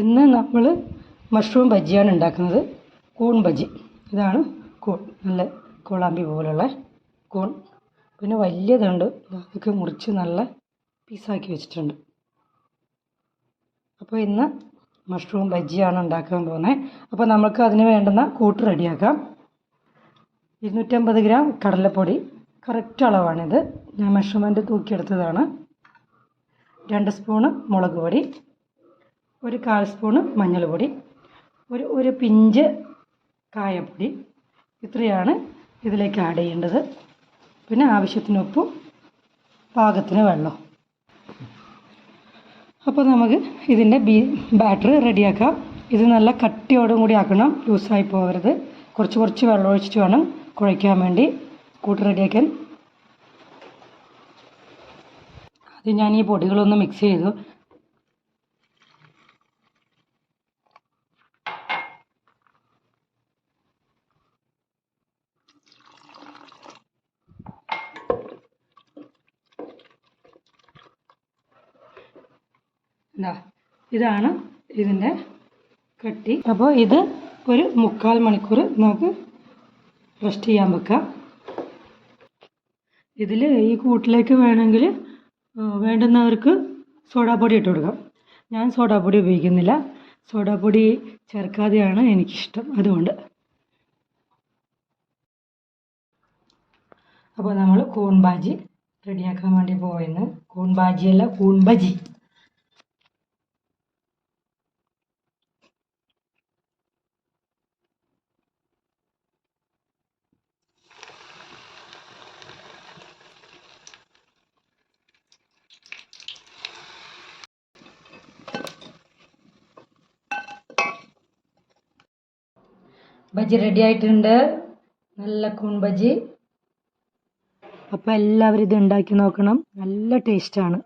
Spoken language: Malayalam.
ഇന്ന് നമ്മൾ മഷ്റൂം ബജ്ജിയാണ് ഉണ്ടാക്കുന്നത്. കൂൺ ബജി ഇതാണ് കൂൺ. നല്ല കോളാമ്പി പോലുള്ള കൂൺ. പിന്നെ വലിയതുണ്ട്. അതൊക്കെ മുറിച്ച് നല്ല പീസാക്കി വെച്ചിട്ടുണ്ട്. അപ്പോൾ ഇന്ന് മഷ്റൂം ബജിയാണ് ഉണ്ടാക്കാൻ പോകുന്നത്. അപ്പോൾ നമുക്ക് അതിന് വേണ്ടുന്ന കൂട്ട് റെഡിയാക്കാം. ഇരുന്നൂറ്റമ്പത് ഗ്രാം കടലപ്പൊടി. കറക്റ്റ് അളവാണിത്. ഞാൻ മെഷർമെന്റ് തൂക്കിയെടുത്തതാണ്. രണ്ട് സ്പൂണ് മുളക് പൊടി. ഒരു കാൽ സ്പൂണ് മഞ്ഞൾപ്പൊടി ഒരു ഒരു പിഞ്ച് കായപ്പൊടി. ഇത്രയാണ് ഇതിലേക്ക് ആഡ് ചെയ്യേണ്ടത്. പിന്നെ ആവശ്യത്തിന് ഉപ്പും പാകത്തിന് വെള്ളം അപ്പോൾ നമുക്ക് ഇതിന്റെ ബീ ബാറ്റർ റെഡിയാക്കാം ഇത് നല്ല കട്ടിയോടും കൂടി ആക്കണം. ലൂസായി പോകരുത്. കുറച്ച് കുറച്ച് വെള്ളം ഒഴിച്ചിട്ട് വേണം കുഴയ്ക്കാൻ വേണ്ടി. കൂട്ട് റെഡിയാക്കാൻ അത് ഞാൻ ഈ പൊടികളൊന്ന് മിക്സ് ചെയ്തു. ഇതാ ഇതാണ് ഇതിന്റെ കട്ടി. അപ്പോൾ ഇത് ഒരു മുക്കാൽ മണിക്കൂർ നമുക്ക് റെസ്റ്റ് ചെയ്യാൻ വെക്കാം. ഇതിൽ ഈ കൂട്ടിലേക്ക് വേണമെങ്കിൽ വേണ്ടുന്നവർക്ക് സോഡാപ്പൊടി ഇട്ട് കൊടുക്കാം. ഞാൻ സോഡാപ്പൊടി ഉപയോഗിക്കുന്നില്ല. സോഡാപ്പൊടി ചേർക്കാതെയാണ് എനിക്കിഷ്ടം അതുകൊണ്ട്. അപ്പോൾ നമ്മൾ കൂൺ ബാജി റെഡിയാക്കാൻ വേണ്ടി പോയെന്ന് കൂൺ ബാജിയല്ല കൂൺ ബജി. ബജി റെഡി ആയിട്ടുണ്ട്. നല്ല കൂൺ ബജി. അപ്പോൾ എല്ലാവരും ഇത് ഉണ്ടാക്കി നോക്കണം. നല്ല ടേസ്റ്റാണ്